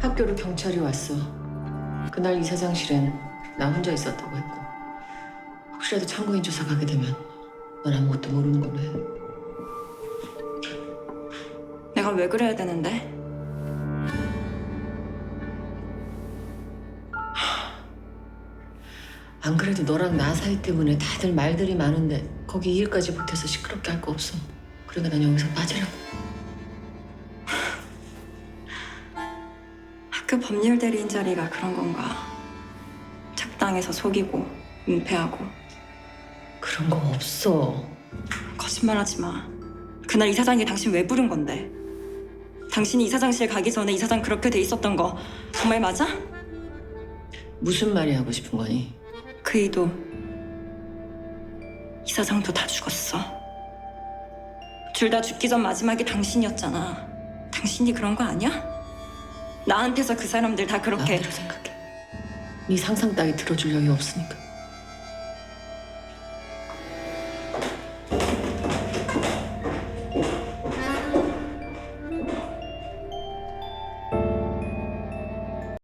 학교로 경찰이 왔어. 그날 이사장실엔 나 혼자 있었다고 했고 혹시라도 참고인 조사 가게 되면 넌 아무것도 모르는 걸로 해. 내가 왜 그래야 되는데? 안 그래도 너랑 나 사이 때문에 다들 말들이 많은데 거기 이 일까지 보태서 시끄럽게 할 거 없어. 그러니까 난 여기서 빠지라고. 학교 법률 대리인 자리가 그런 건가? 적당해서 속이고 은폐하고 그런 거 없어. 거짓말하지 마. 그날 이사장이 당신 왜 부른 건데? 당신이 이사장실 가기 전에 이사장 그렇게 돼 있었던 거 정말 맞아? 무슨 말이 하고 싶은 거니? 그 이도 이사장도 다 죽었어. 둘 다 죽기 전 마지막이 당신이었잖아. 당신이 그런 거 아니야? 나한테서 그 사람들 다 그렇게 마음대로 생각해. 네 상상 따위 들어줄 여유 없으니까.